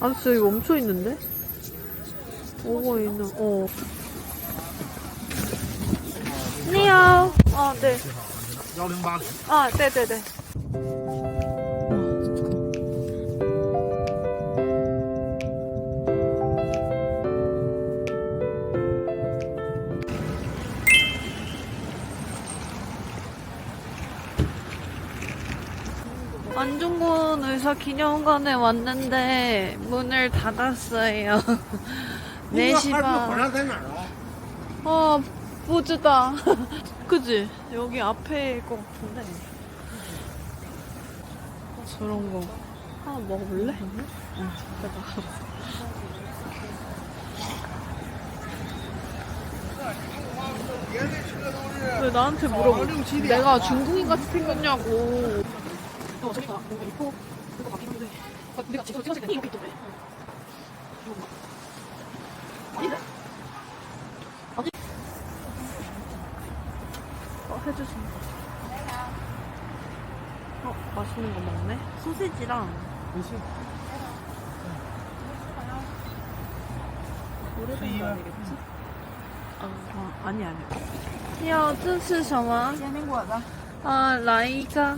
아, 진짜 이거 멈춰 있는데? 뭐가 있는, 어. 안녕. 아, 네. 108 아, 네네네. 안중근 의사 기념관에 왔는데 문을 닫았어요. 4시 반. 어, 보지다. 그지? 여기 앞에일 것 같은데. 어, 저런 거. 하나 먹어볼래? 응. 응. 왜 나한테 물어봐? 내가 중국인 같이 생겼냐고. 어, 저기 봐. 뭔가 있고, 이거 같긴 한데. 아, 내가 지금 찍었을 때 이렇게 있던데. 아닌데? 아니. 어, 해주신다. 어, 맛있는 거 먹네? 소시지랑. 오래된 거 아니겠지? 아, 아 아니, 아니. 要这是什么？煎饼果子啊，来一个，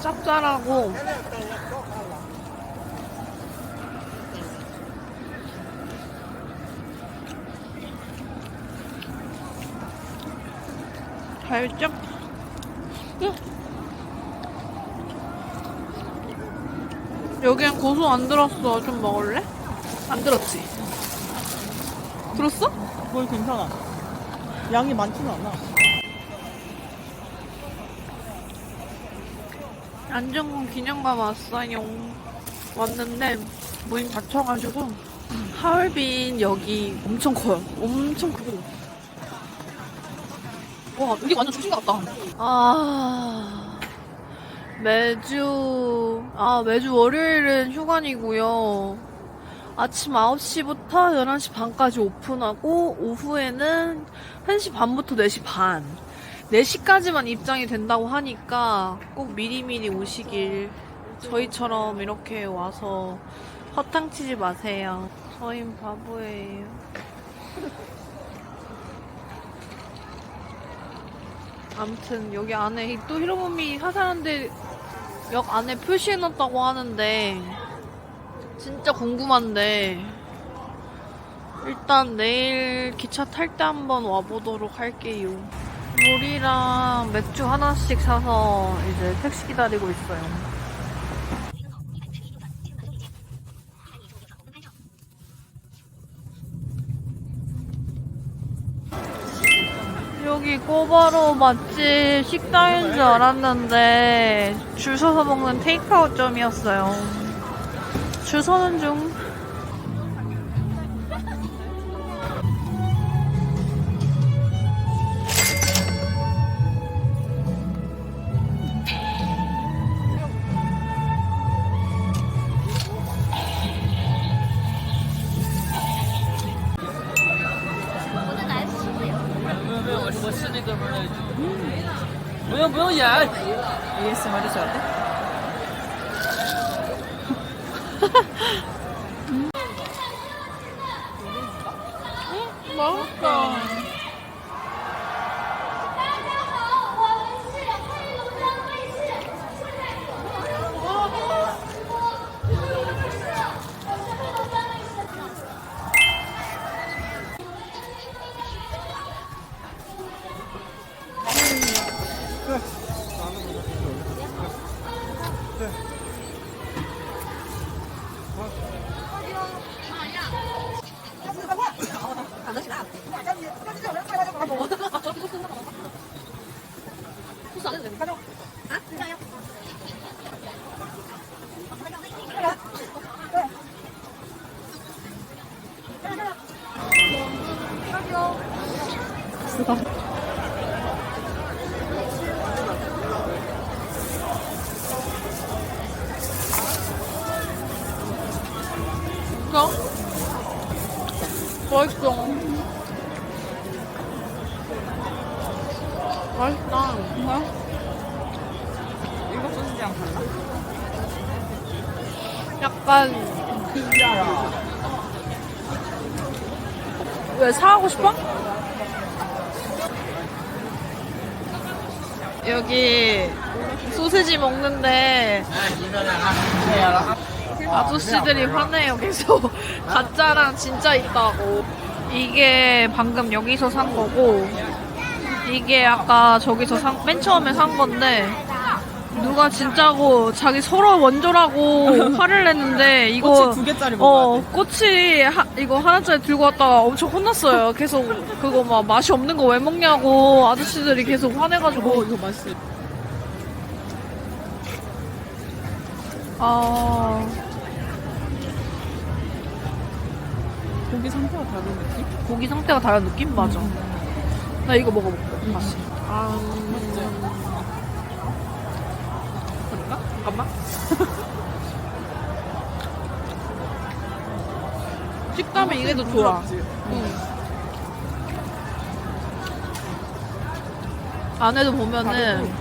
짭짤하고 살짝 응. 여기엔 고소 안 들었어. 좀 먹을래? 안 들었지? 들었어? 거의 괜찮아. 양이 많지는 않아. 안전군 기념관 왔어요. 왔는데 문이 닫혀가지고 하얼빈 여기 엄청 커요. 엄청 크고. 와 여기 완전 중심가 같다. 아 매주 아 매주 월요일은 휴관이고요. 아침 9시부터 11시 반까지 오픈하고 오후에는 1시 반부터 4시 반. 4시까지만 입장이 된다고 하니까 꼭 미리미리 오시길. 저희처럼 이렇게 와서 허탕 치지 마세요. 저흰 바보예요. 아무튼 여기 안에 또 히로부미 하사는데 역 안에 표시해놨다고 하는데 진짜 궁금한데 일단 내일 기차 탈 때 한번 와보도록 할게요. 물이랑 맥주 하나씩 사서 이제 택시 기다리고 있어요. 여기 꼬바로 맛집 식당인 줄 알았는데 줄 서서 먹는 테이크아웃점이었어요. 줄 서는 중. ASMR 도 줘야 돼? 맛있다. 맛있다. 뭐야? 일곱 소시지랑 달라? 약간 진짜야. 왜 사하고 싶어? 여기 소세지 먹는데 아저씨들이 화내요 계속 가짜랑 진짜 있다고 이게 방금 여기서 산 거고 이게 아까 저기서 산, 맨 처음에 산 건데 누가 진짜고 자기 서로 원조라고 화를 냈는데 이거 꼬치 두 개짜리 어 먹어야 돼. 꼬치 하, 이거 하나짜리 들고 왔다가 엄청 혼났어요 계속 그거 막 맛이 없는 거 왜 먹냐고 아저씨들이 계속 화내가지고 이거 맛있어. 아 고기 상태가 다른 느낌? 고기 상태가 다른 느낌 맞아 나 이거 먹어볼게 다시 아 그럴까? 잠깐만. 식감이 이게 더 좋아 부드럽지? 응. 안에도 보면은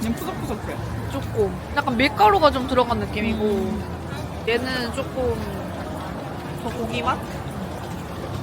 그냥 푸석푸석해. 조금 약간 밀가루가 좀 들어간 느낌이고 얘는 조금 더 고기 맛?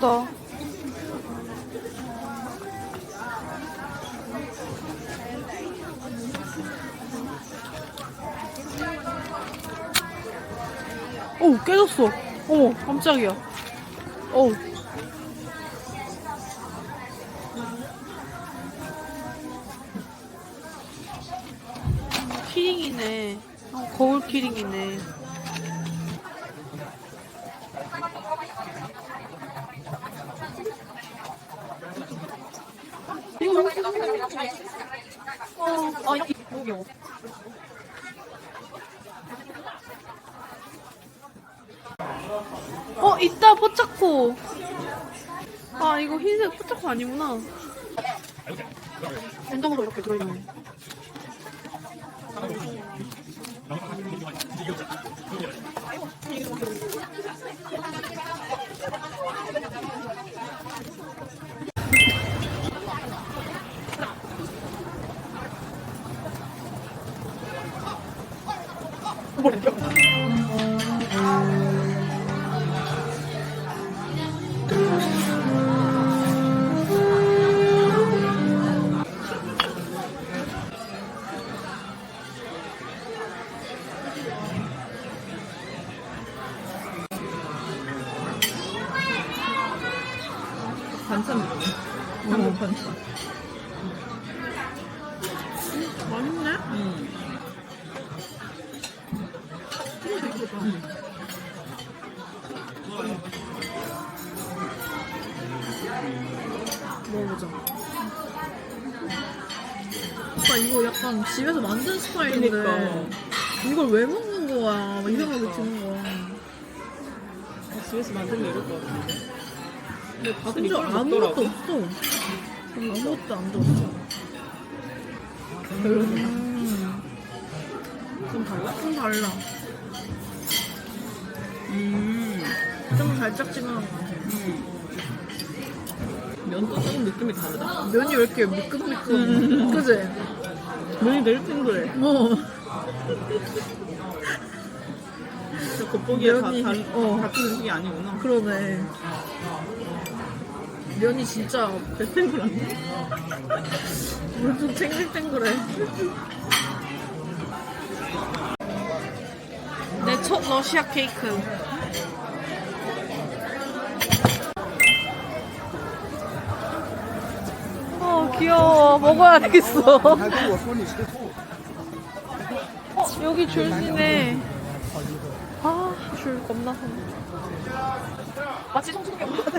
이쁘다. 오, 깨졌어. 어머, 깜짝이야. 어우. 키링이네. 어, 거울 키링이네. 어, 어, 이- 여기 어. 어, 있다, 포착코. 아, 이거 흰색 포착코 아니구나. 랜덤으로 이렇게 들어있네. 반찬. 한국 반찬. 맛있네? 음. 먹어보자. 오빠 이거 약간 집에서 만든 스타일인데 그니까. 이걸 왜 먹는 거야? 막 이 생각이 드는 거야. 아, 집에서 만들면 이럴 것 같은데. 근데 다들 심지어 이걸 아무것도. 없어. 아무것도 안 들었어. 음, 좀 달라? 좀 달라. 음. 좀 달짝지근한 것 같아. 음. 면도 조금 느낌이 다르다. 면이 왜 이렇게 미끈미끈. 그지? 면이 늘 탱글해. 어. 저 겉보기에 다 면이- 다른, 어. 같은 음식이 아니구나. 그러네. 면이 진짜 베탱글하네. 물좀 탱글탱글해. 내 첫 러시아 케이크. 어, 귀여워. 먹어야 되겠어. 어, 여기 줄 서네. 아, 줄 겁나 서 마치 청소년 같아.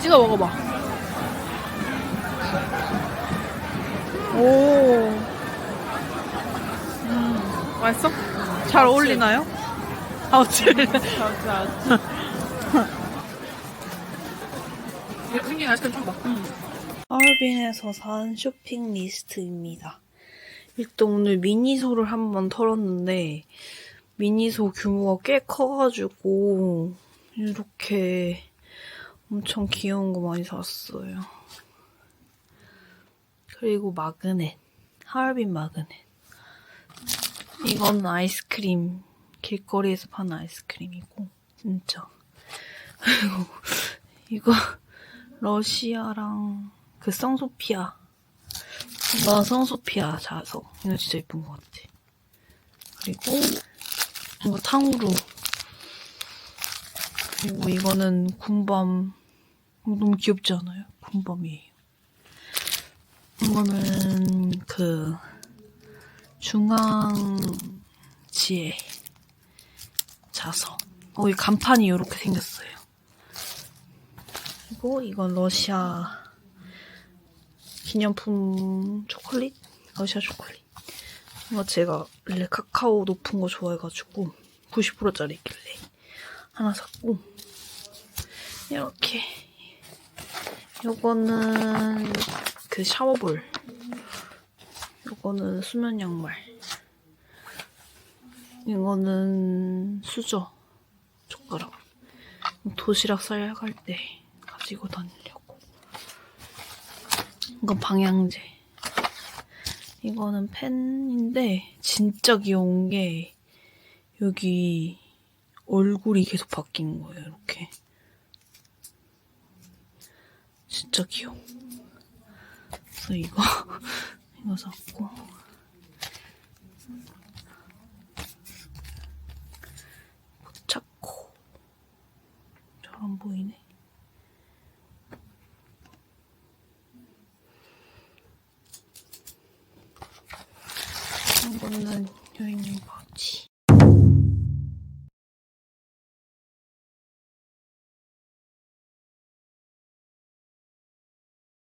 찍어 먹어봐. 오. 음, 맛있어? 잘 어울리나요? 아, 어째. 생긴 아이스크림 좀 봐. 하얼빈에서 산 쇼핑 리스트입니다. 일단 오늘 미니소를 한번 털었는데 미니소 규모가 꽤 커가지고 이렇게 엄청 귀여운 거 많이 샀어요. 그리고 마그넷, 하얼빈 마그넷. 이건 아이스크림, 길거리에서 파는 아이스크림이고 진짜. 그리고 이거 러시아랑 그 성소피아 나 성소피아 자석 이거 진짜 예쁜 것 같아 그리고 이거 탕후루 그리고 이거는 군밤 이거 너무 귀엽지 않아요? 군밤이에요 이거는 그 중앙지에 자석 어, 이 간판이 이렇게 생겼어요 그리고 이건 러시아 기념품 초콜릿? 러시아 초콜릿. 이거 제가 원래 카카오 높은 거 좋아해가지고 90%짜리 있길래 하나 샀고. 이렇게. 요거는 그 샤워볼. 요거는 수면 양말. 이거는 수저. 젓가락. 도시락 싸갈 때 가지고 다니려고. 이건 방향제. 이거는 펜인데 진짜 귀여운 게 여기 얼굴이 계속 바뀐 거예요. 이렇게. 진짜 귀여워. 그래서 이거 이거 샀고